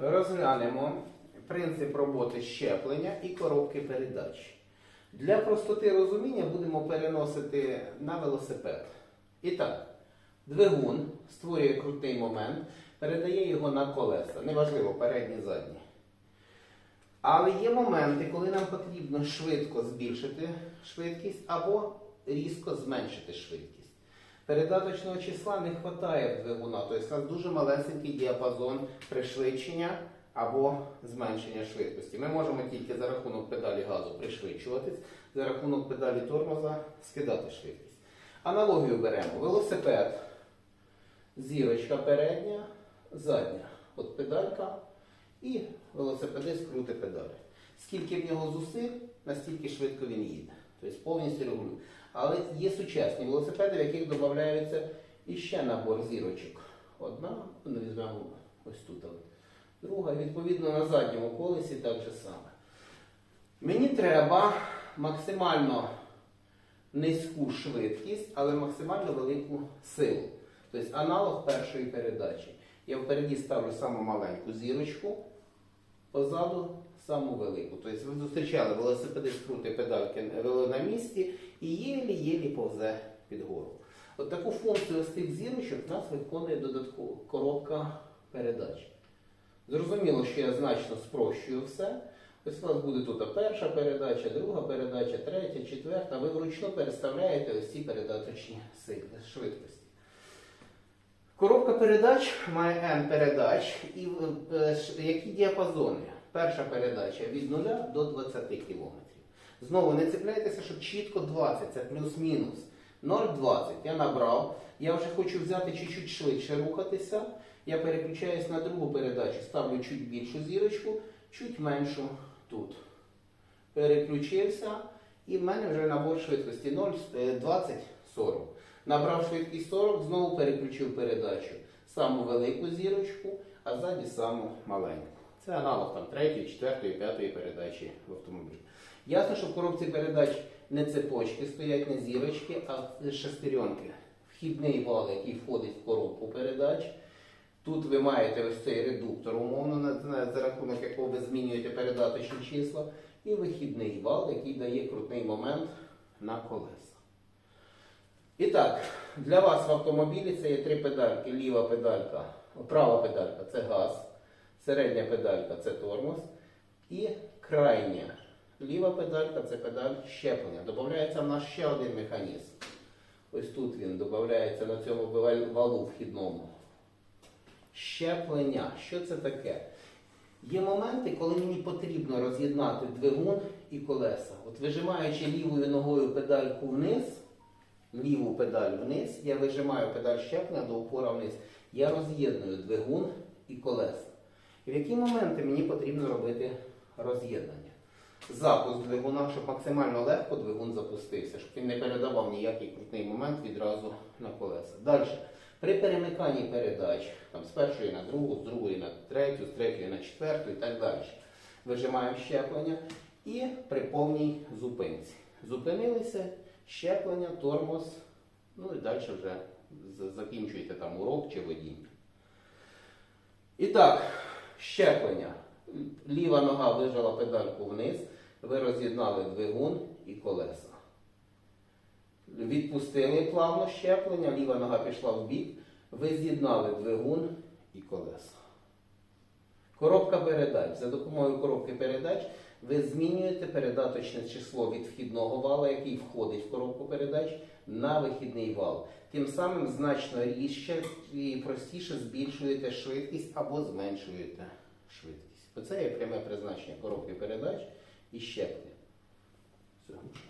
розглянемо принцип роботи щеплення і коробки передач. Для простоти розуміння будемо переносити на велосипед. І так, двигун створює крутий момент, передає його на колеса. Неважливо, передні, задні. Але є моменти, коли нам потрібно швидко збільшити швидкість або різко зменшити швидкість. Передаточного числа не вистачає в двигуна, тобто у нас дуже малесенький діапазон пришвидшення або зменшення швидкості. Ми можемо тільки за рахунок педалі газу пришвидшуватись, за рахунок педалі тормоза скидати швидкість. Аналогію беремо. Велосипед, зірочка передня, задня. От педалька і велосипедист крути педалі. Скільки в нього зусиль, настільки швидко він їде. Тобто повністю регулює. Але є сучасні велосипеди, в яких додається іще набор зірочок. Одна, ну, візьмемо ось тут. Друга, відповідно, на задньому колесі так же саме. Мені треба максимально низьку швидкість, але максимально велику силу. Тобто аналог першої передачі. Я впереді ставлю саму маленьку зірочку, позаду саму велику. Тобто ви зустрічали велосипедист крути педальки на місці і єлі-єлі повзе під гору. От таку функцію з тих зірочок в нас виконує додаткова коробка передач. Зрозуміло, що я значно спрощую все. Ось у вас буде тут перша передача, друга передача, третя, четверта. Ви вручну переставляєте ось ці передаточні сили, швидкості. Коробка передач має N передач, і е, які діапазони? Перша передача від 0 до 20 км. Знову не цепляйтеся, щоб чітко 20, це плюс-мінус. 0,20 я набрав. Я вже хочу взяти чуть-чуть швидше рухатися. Я переключаюсь на другу передачу, ставлю чуть більшу зірочку, чуть меншу тут. Переключився, і в мене вже набор швидкості 0, е, 20, 40. Набрав швидкість 40, знову переключив передачу. Саму велику зірочку, а ззаді саму маленьку. Це аналог там третьої, четвертої, п'ятої передачі в автомобілі. Ясно, що в коробці передач не цепочки стоять, не зірочки, а шестеренки. Вхідний вал, який входить в коробку передач. Тут ви маєте ось цей редуктор, умовно, за рахунок якого ви змінюєте передаточні числа, і вихідний вал, який дає крутний момент на колеса. І так, для вас в автомобілі це є три педальки. Ліва педалька, права педалька це газ, середня педалька це тормоз. І крайня ліва педалька це педаль щеплення. Додається в нас ще один механізм. Ось тут він додається на цьому валу вхідному. Щеплення. Що це таке? Є моменти, коли мені потрібно роз'єднати двигун і колеса. От вижимаючи лівою ногою педальку вниз, ліву педаль вниз, я вижимаю педаль щеплення до упора вниз, я роз'єдную двигун і колеса. І в які моменти мені потрібно робити роз'єднання? Запуск двигуна, щоб максимально легко двигун запустився, щоб він не передавав ніякий крутний момент відразу на колеса. Далі. При перемиканні передач, там, з першої на другу, з другої на третю, з третьої на четверту і так далі. Вижимаємо щеплення і при повній зупинці. Зупинилися, щеплення, тормоз, ну і далі вже закінчуєте там урок чи водіння. І так, щеплення. Ліва нога вижала педальку вниз, ви роз'єднали двигун і колеса. Відпустили плавно щеплення, ліва нога пішла в бік, ви з'єднали двигун і колеса. Коробка передач. За допомогою коробки передач ви змінюєте передаточне число від вхідного вала, який входить в коробку передач, на вихідний вал. Тим самим значно різче і простіше збільшуєте швидкість або зменшуєте швидкість. Оце є пряме призначення коробки передач і щеплення. Все.